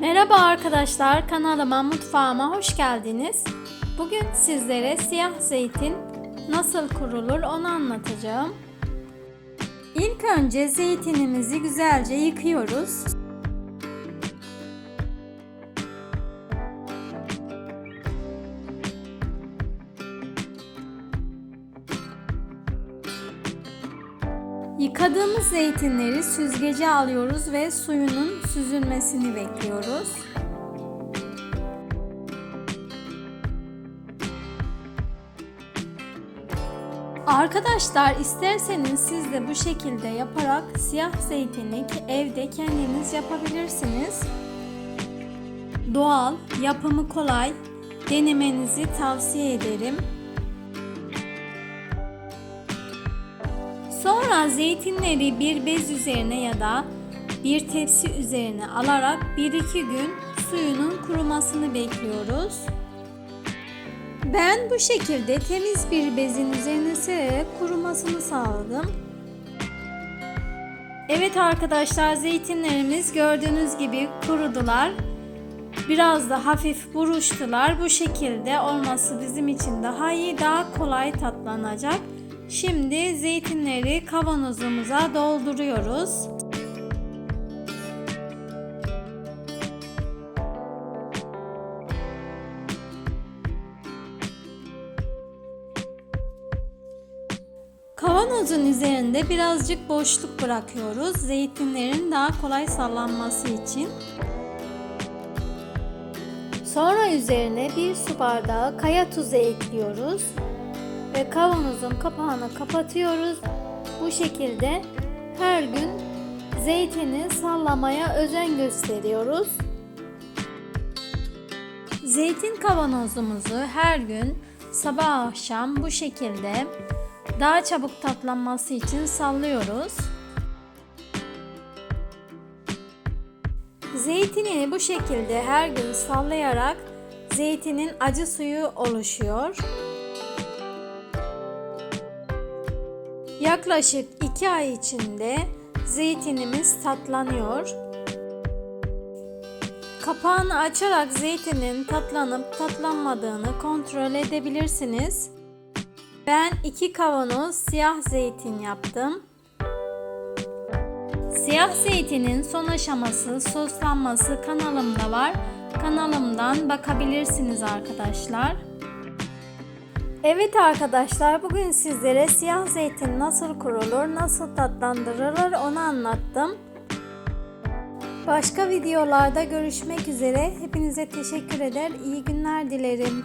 Merhaba arkadaşlar, kanalıma, mutfağıma hoş geldiniz. Bugün sizlere siyah zeytin nasıl kurulur onu anlatacağım. İlk önce zeytinimizi güzelce yıkıyoruz. Yıkadığımız zeytinleri süzgece alıyoruz ve suyunun süzülmesini bekliyoruz. Arkadaşlar isterseniz siz de bu şekilde yaparak siyah zeytini evde kendiniz yapabilirsiniz. Doğal, yapımı kolay, denemenizi tavsiye ederim. Sonra zeytinleri bir bez üzerine ya da bir tepsi üzerine alarak 1-2 gün suyunun kurumasını bekliyoruz. Ben bu şekilde temiz bir bezin üzerine sererek kurumasını sağladım. Evet arkadaşlar zeytinlerimiz gördüğünüz gibi kurudular. Biraz da hafif buruştular. Bu şekilde olması bizim için daha iyi, daha kolay tatlanacak. Şimdi zeytinleri kavanozumuza dolduruyoruz. Kavanozun üzerinde birazcık boşluk bırakıyoruz. Zeytinlerin daha kolay sallanması için. Sonra üzerine bir su bardağı kaya tuzu ekliyoruz ve kavanozun kapağını kapatıyoruz. Bu şekilde her gün zeytini sallamaya özen gösteriyoruz. Zeytin kavanozumuzu her gün sabah akşam bu şekilde daha çabuk tatlanması için sallıyoruz. Zeytinini bu şekilde her gün sallayarak zeytinin acı suyu oluşuyor. Yaklaşık 2 ay içinde zeytinimiz tatlanıyor. Kapağını açarak zeytinin tatlanıp tatlanmadığını kontrol edebilirsiniz. Ben 2 kavanoz siyah zeytin yaptım. Siyah zeytinin son aşaması soslanması kanalımda var. Kanalımdan bakabilirsiniz arkadaşlar. Evet arkadaşlar bugün sizlere siyah zeytin nasıl kurulur, nasıl tatlandırılır onu anlattım. Başka videolarda görüşmek üzere. Hepinize teşekkür eder. İyi günler dilerim.